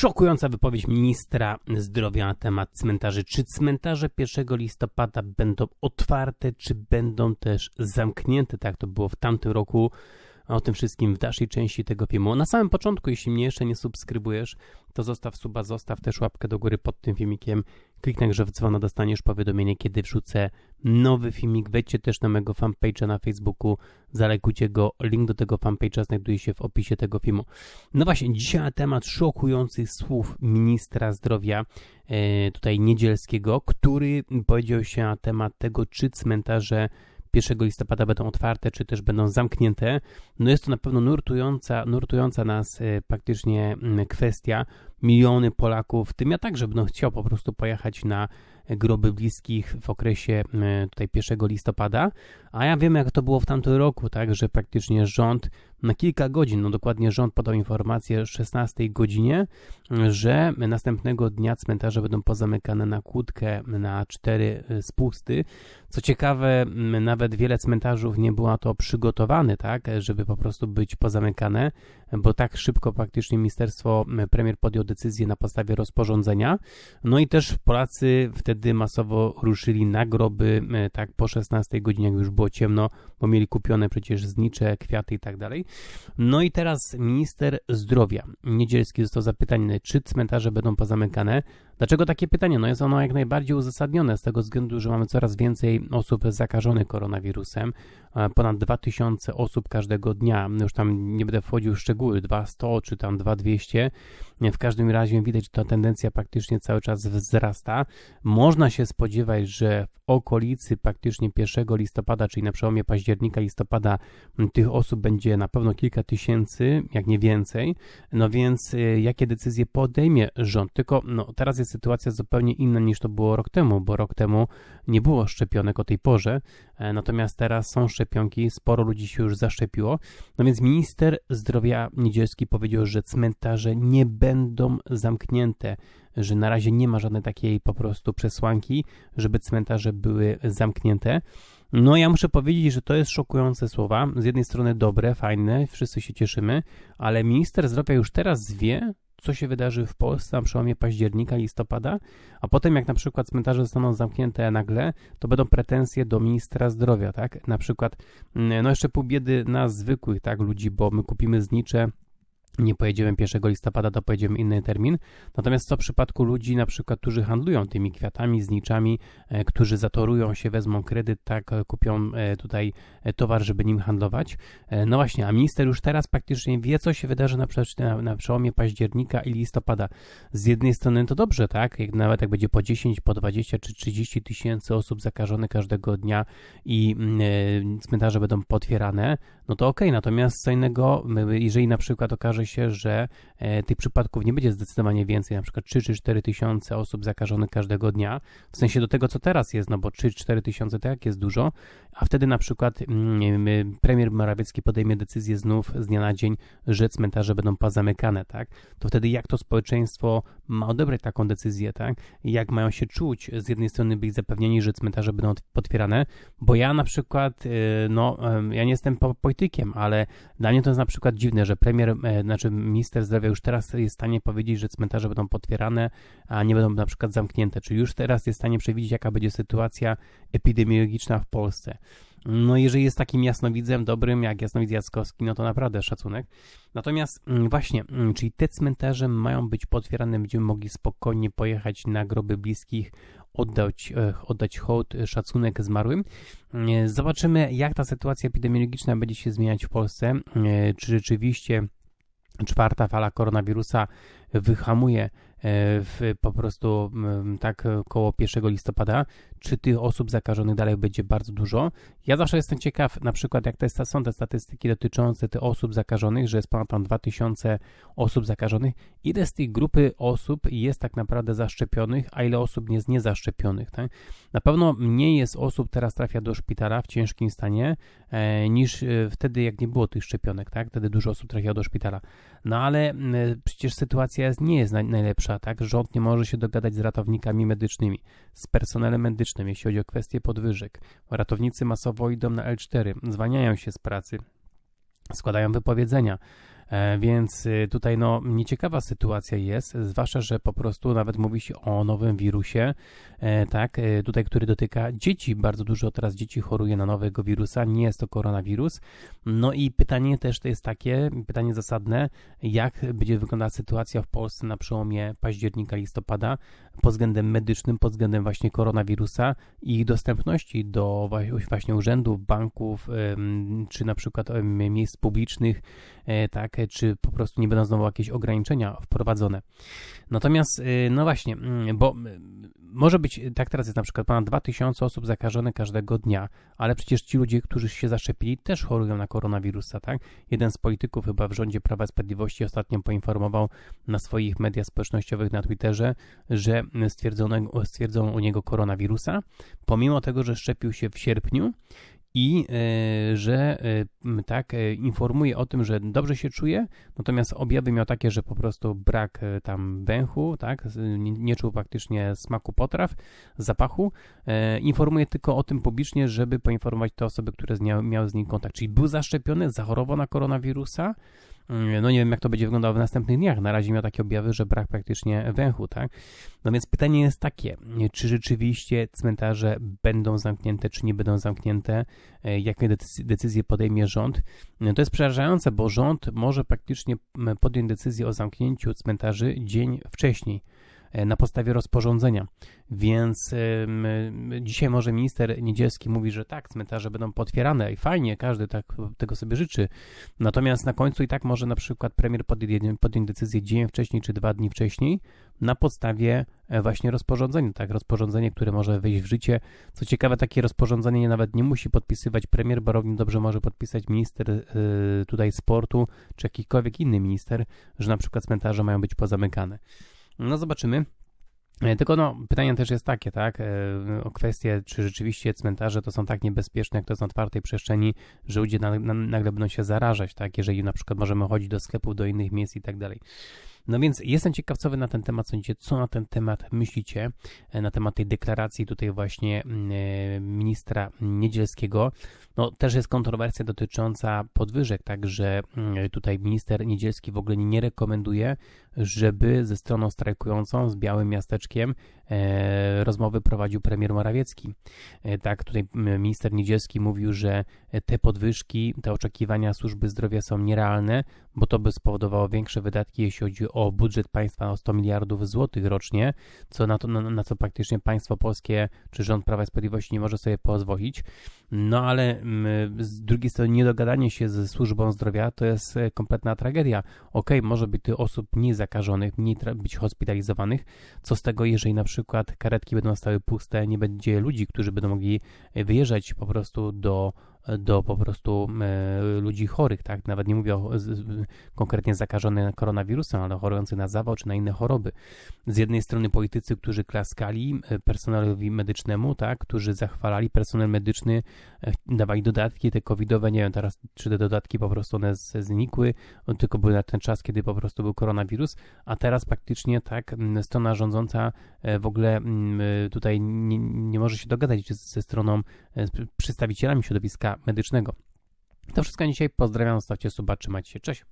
Szokująca wypowiedź ministra zdrowia na temat cmentarzy. Czy cmentarze 1 listopada będą otwarte, czy będą też zamknięte? Tak to było w tamtym roku. O tym wszystkim w dalszej części tego filmu. Na samym początku, jeśli mnie jeszcze nie subskrybujesz, to zostaw suba, zostaw też łapkę do góry pod tym filmikiem. Kliknij, że w dzwona dostaniesz powiadomienie, kiedy wrzucę nowy filmik. Wejdźcie też na mojego fanpage'a na Facebooku, zalajkujcie go. Link do tego fanpage'a znajduje się w opisie tego filmu. No właśnie, dzisiaj na temat szokujących słów ministra zdrowia e, tutaj Niedzielskiego, który powiedział się na temat tego, czy cmentarze 1 listopada będą otwarte, czy też będą zamknięte. No jest to na pewno nurtująca, nurtująca nas e, praktycznie kwestia. Miliony Polaków, w tym ja także będę chciał po prostu pojechać na groby bliskich w okresie tutaj 1 listopada, a ja wiem jak to było w tamtym roku, tak, że praktycznie rząd na kilka godzin, no dokładnie rząd podał informację o 16 godzinie, że następnego dnia cmentarze będą pozamykane na kłódkę na cztery spusty. Co ciekawe, nawet wiele cmentarzów nie było to przygotowane, tak, żeby po prostu być pozamykane, bo tak szybko praktycznie ministerstwo, premier podjął decyzję na podstawie rozporządzenia. No i też Polacy wtedy masowo ruszyli na groby, tak po 16 godzinie, jak już było ciemno, bo mieli kupione przecież znicze, kwiaty i tak dalej. No i teraz minister zdrowia Niedzielski został zapytany, czy cmentarze będą pozamykane. Dlaczego takie pytanie? No jest ono jak najbardziej uzasadnione z tego względu, że mamy coraz więcej osób zakażonych koronawirusem. Ponad 2000 osób każdego dnia. Już tam nie będę wchodził w szczegóły, 200 czy tam 2200. W każdym razie widać, że ta tendencja praktycznie cały czas wzrasta. Można się spodziewać, że w okolicy praktycznie 1 listopada, czyli na przełomie października, listopada, tych osób będzie na pewno kilka tysięcy, jak nie więcej. No więc y, jakie decyzje podejmie rząd? Tylko no, teraz jest sytuacja zupełnie inna niż to było rok temu, bo rok temu nie było szczepionek o tej porze, e, natomiast teraz są szczepionki, sporo ludzi się już zaszczepiło. No więc minister zdrowia Niedzielski powiedział, że cmentarze nie będą zamknięte, że na razie nie ma żadnej takiej po prostu przesłanki, żeby cmentarze były zamknięte. No ja muszę powiedzieć, że to jest szokujące słowa. Z jednej strony dobre, fajne, wszyscy się cieszymy, ale minister zdrowia już teraz wie, co się wydarzy w Polsce na przełomie października, listopada, a potem jak na przykład cmentarze zostaną zamknięte nagle, to będą pretensje do ministra zdrowia, tak? Na przykład, mm, no jeszcze pół biedy nas zwykłych, tak, ludzi, bo my kupimy znicze, nie pojedziemy 1 listopada, to pojedziemy inny termin. Natomiast co w przypadku ludzi, na przykład, którzy handlują tymi kwiatami, zniczami, e, którzy zatorują się, wezmą kredyt, tak, e, kupią e, tutaj towar, żeby nim handlować. No właśnie, a minister już teraz praktycznie wie, co się wydarzy na, na, na przełomie października i listopada. Z jednej strony to dobrze, tak, jak nawet jak będzie po 10, po 20 czy 30 tysięcy osób zakażonych każdego dnia i y, cmentarze będą potwierane, no to okay. natomiast co innego, jeżeli na przykład okaże że e, tych przypadków nie będzie zdecydowanie więcej, na przykład 3 czy 4 tysiące osób zakażonych każdego dnia, w sensie do tego, co teraz jest, no bo 3-4 tysiące to jak jest dużo, a wtedy na przykład mm, premier Morawiecki podejmie decyzję znów z dnia na dzień, że cmentarze będą pozamykane, tak? To wtedy jak to społeczeństwo ma odebrać taką decyzję, tak? Jak mają się czuć? Z jednej strony być zapewnieni, że cmentarze będą potwierane, bo ja na przykład, y, no, ja nie jestem politykiem, ale dla mnie to jest na przykład dziwne, że premier, e, znaczy minister zdrowia już teraz jest w stanie powiedzieć, że cmentarze będą potwierane, a nie będą na przykład zamknięte. Czy już teraz jest w stanie przewidzieć, jaka będzie sytuacja epidemiologiczna w Polsce? No jeżeli jest takim jasnowidzem dobrym jak jasnowidz Jackowski, no to naprawdę szacunek. Natomiast mm, właśnie, mm, czyli te cmentarze mają być potwierane, będziemy mogli spokojnie pojechać na groby bliskich, oddać, e, oddać hołd, e, szacunek zmarłym. E, zobaczymy, jak ta sytuacja epidemiologiczna będzie się zmieniać w Polsce. Czy rzeczywiście czwarta fala koronawirusa wyhamuje w, po prostu tak koło 1 listopada, czy tych osób zakażonych dalej będzie bardzo dużo. Ja zawsze jestem ciekaw, na przykład jak te, są te statystyki dotyczące tych osób zakażonych, że jest ponad tam 2000 osób zakażonych, ile z tej grupy osób jest tak naprawdę zaszczepionych, a ile osób jest niezaszczepionych. Tak? Na pewno mniej jest osób teraz trafia do szpitala w ciężkim stanie, e, niż e, wtedy jak nie było tych szczepionek, tak? Wtedy dużo osób trafia do szpitala. No ale e, przecież sytuacja nie jest najlepsza, tak? Rząd nie może się dogadać z ratownikami medycznymi, z personelem medycznym, jeśli chodzi o kwestie podwyżek. Ratownicy masowo idą na L4, zwalniają się z pracy, składają wypowiedzenia. E, Więc y, tutaj no nieciekawa sytuacja jest, zwłaszcza, że po prostu nawet mówi się o nowym wirusie, e, tak, e, tutaj, który dotyka dzieci. Bardzo dużo teraz dzieci choruje na nowego wirusa, nie jest to koronawirus. No i pytanie też to jest takie, pytanie zasadne, jak będzie wyglądała sytuacja w Polsce na przełomie października, listopada pod względem medycznym, pod względem właśnie koronawirusa i ich dostępności do właśnie urzędów, banków, czy na przykład miejsc publicznych, tak, e, czy po prostu nie będą znowu jakieś ograniczenia wprowadzone. Natomiast, y, no właśnie, mm, bo może być, tak teraz jest na przykład ponad 2000 osób zakażone każdego dnia, ale przecież ci ludzie, którzy się zaszczepili, też chorują na koronawirusa, tak? Jeden z polityków chyba w rządzie Prawa i Sprawiedliwości ostatnio poinformował na swoich mediach społecznościowych na Twitterze, że stwierdzono, stwierdzono u niego koronawirusa, pomimo tego, że szczepił się w sierpniu i e, że e, tak e, informuje o tym, że dobrze się czuje, natomiast objawy miał takie, że po prostu brak tam węchu, tak, nie, czuł praktycznie smaku potraw, zapachu. Informuje tylko o tym publicznie, żeby poinformować te osoby, które miały z nim kontakt. Czyli był zaszczepiony, zachorował na koronawirusa. Mm, No nie wiem, jak to będzie wyglądało w następnych dniach. Na razie miał takie objawy, że brak praktycznie węchu, tak? No więc pytanie jest takie, czy rzeczywiście cmentarze będą zamknięte, czy nie będą zamknięte, e, jakie decyzje, podejmie rząd. To jest przerażające, bo rząd może praktycznie podjąć decyzję o zamknięciu cmentarzy dzień wcześniej na podstawie rozporządzenia. Więc dzisiaj może minister Niedzielski mówi, że tak, cmentarze będą potwierane i fajnie, każdy tak tego sobie życzy. Natomiast na końcu i tak może na przykład premier podjąć, podjąć decyzję dzień wcześniej czy dwa dni wcześniej na podstawie e, właśnie rozporządzenia, tak, rozporządzenie, które może wejść w życie. Co ciekawe, takie rozporządzenie nawet nie musi podpisywać premier, bo równie dobrze może podpisać minister y, tutaj sportu, czy jakikolwiek inny minister, że na przykład cmentarze mają być pozamykane. No zobaczymy. E, Tylko no, pytanie też jest takie, tak, e, o kwestię, czy rzeczywiście cmentarze to są tak niebezpieczne, jak to jest na otwartej przestrzeni, że ludzie na, na, nagle będą się zarażać, tak, jeżeli na przykład możemy chodzić do sklepów, do innych miejsc i tak dalej. No więc jestem ciekaw, co wy na ten temat sądzicie, co na ten temat myślicie, e, na temat tej deklaracji tutaj właśnie e, ministra Niedzielskiego. No też jest kontrowersja dotycząca podwyżek, także mm, tutaj minister Niedzielski w ogóle nie rekomenduje, żeby ze stroną strajkującą, z Białym Miasteczkiem rozmowy prowadził premier Morawiecki. E, tak, tutaj minister Niedzielski mówił, że te podwyżki, te oczekiwania służby zdrowia są nierealne, bo to by spowodowało większe wydatki, jeśli chodzi o budżet państwa o 100 miliardów złotych rocznie, co na, to, na, na co praktycznie państwo polskie czy rząd Prawa i Sprawiedliwości nie może sobie pozwolić. No ale z drugiej strony niedogadanie się ze służbą zdrowia to jest e, kompletna tragedia. Okej, może być tych osób mniej zakażonych, mniej być hospitalizowanych. Co z tego, jeżeli na przykład karetki będą stały puste, nie będzie ludzi, którzy będą mogli wyjeżdżać po prostu do do po prostu e, ludzi chorych, tak? Nawet nie mówię o konkretnie zakażonych koronawirusem, ale chorujących na zawał czy na inne choroby. Z jednej strony politycy, którzy klaskali e, personelowi medycznemu, tak? Którzy zachwalali personel medyczny, e, dawali dodatki te covidowe, nie wiem teraz, czy te dodatki po prostu one znikły, tylko były na ten czas, kiedy po prostu był koronawirus, a teraz praktycznie tak strona rządząca w ogóle tutaj nie, nie może się dogadać ze stroną z przedstawicielami środowiska medycznego. To wszystko dzisiaj. Pozdrawiam, zostawcie suba, trzymajcie się. Cześć.